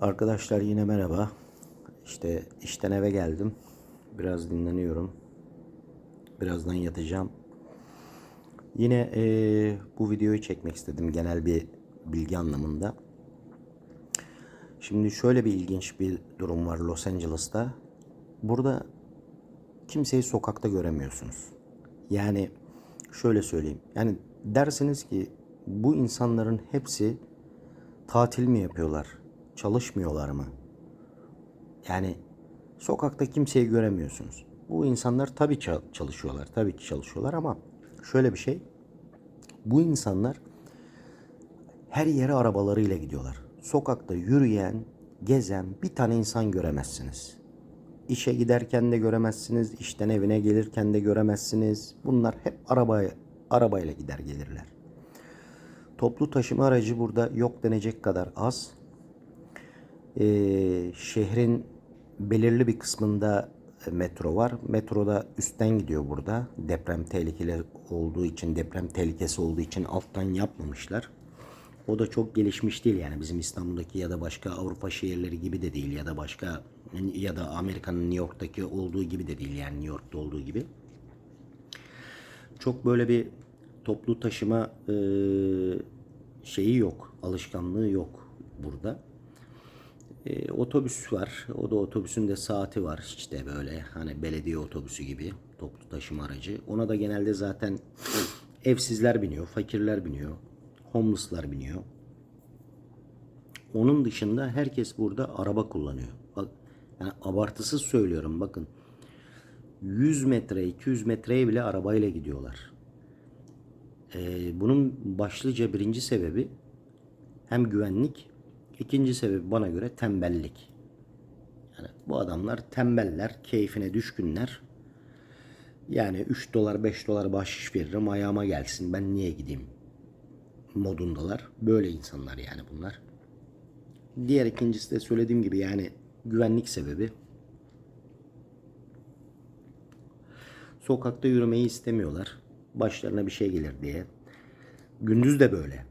Arkadaşlar yine merhaba. İşte işten eve geldim. Biraz dinleniyorum. Birazdan yatacağım. Yine eee, bu videoyu çekmek istedim genel bir bilgi anlamında. Şimdi şöyle bir ilginç bir durum var Los Angeles'ta. Burada kimseyi sokakta göremiyorsunuz. Yani şöyle söyleyeyim. Yani dersiniz ki bu insanların hepsi tatil mi yapıyorlar? Çalışmıyorlar mı? Yani sokakta kimseyi göremiyorsunuz. Bu insanlar tabii ça- çalışıyorlar. Tabii ki çalışıyorlar ama şöyle bir şey. Bu insanlar her yere arabalarıyla gidiyorlar. Sokakta yürüyen, gezen bir tane insan göremezsiniz. İşe giderken de göremezsiniz, işten evine gelirken de göremezsiniz. Bunlar hep arabaya, arabayla gider gelirler. Toplu taşıma aracı burada yok denecek kadar az. Ee, şehrin belirli bir kısmında metro var. Metroda üstten gidiyor burada. Deprem tehlikeli olduğu için, deprem tehlikesi olduğu için alttan yapmamışlar. O da çok gelişmiş değil yani bizim İstanbul'daki ya da başka Avrupa şehirleri gibi de değil ya da başka ya da Amerika'nın New York'taki olduğu gibi de değil yani New York'ta olduğu gibi. Çok böyle bir toplu taşıma e, şeyi yok, alışkanlığı yok burada. E, otobüs var. O da otobüsün de saati var işte böyle hani belediye otobüsü gibi toplu taşıma aracı. Ona da genelde zaten evsizler biniyor, fakirler biniyor, homeless'lar biniyor. Onun dışında herkes burada araba kullanıyor. Bak yani abartısız söylüyorum bakın. 100 metre, 200 metreye bile arabayla gidiyorlar. Ee, bunun başlıca birinci sebebi hem güvenlik, ikinci sebebi bana göre tembellik. Yani bu adamlar tembeller, keyfine düşkünler. Yani 3 dolar 5 dolar bahşiş veririm ayağıma gelsin ben niye gideyim modundalar. Böyle insanlar yani bunlar. Diğer ikincisi de söylediğim gibi yani güvenlik sebebi. Sokakta yürümeyi istemiyorlar. Başlarına bir şey gelir diye. Gündüz de böyle.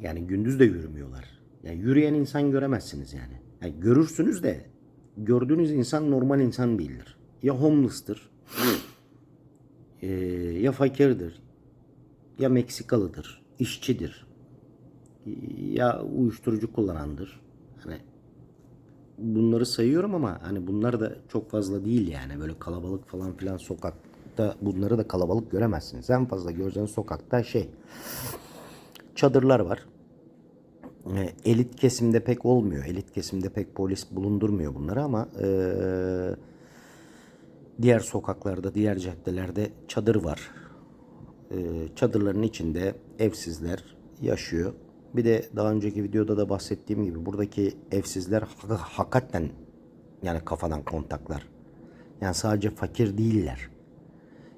Yani gündüz de yürümüyorlar. Yani yürüyen insan göremezsiniz yani. yani görürsünüz de gördüğünüz insan normal insan değildir. Ya homeless'tır. eee, ya fakirdir. Ya Meksikalıdır. işçidir. Ya uyuşturucu kullanandır. Hani bunları sayıyorum ama hani bunlar da çok fazla değil yani. Böyle kalabalık falan filan sokakta bunları da kalabalık göremezsiniz. En fazla göreceğiniz sokakta şey çadırlar var. E, Elit kesimde pek olmuyor. Elit kesimde pek polis bulundurmuyor bunları ama e, diğer sokaklarda, diğer caddelerde çadır var. E, çadırların içinde evsizler yaşıyor. Bir de daha önceki videoda da bahsettiğim gibi buradaki evsizler hak- hakikaten yani kafadan kontaklar. Yani sadece fakir değiller.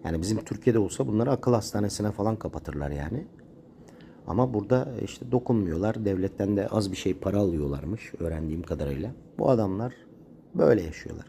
Yani bizim Türkiye'de olsa bunları akıl hastanesine falan kapatırlar yani. Ama burada işte dokunmuyorlar. Devletten de az bir şey para alıyorlarmış öğrendiğim kadarıyla. Bu adamlar böyle yaşıyorlar.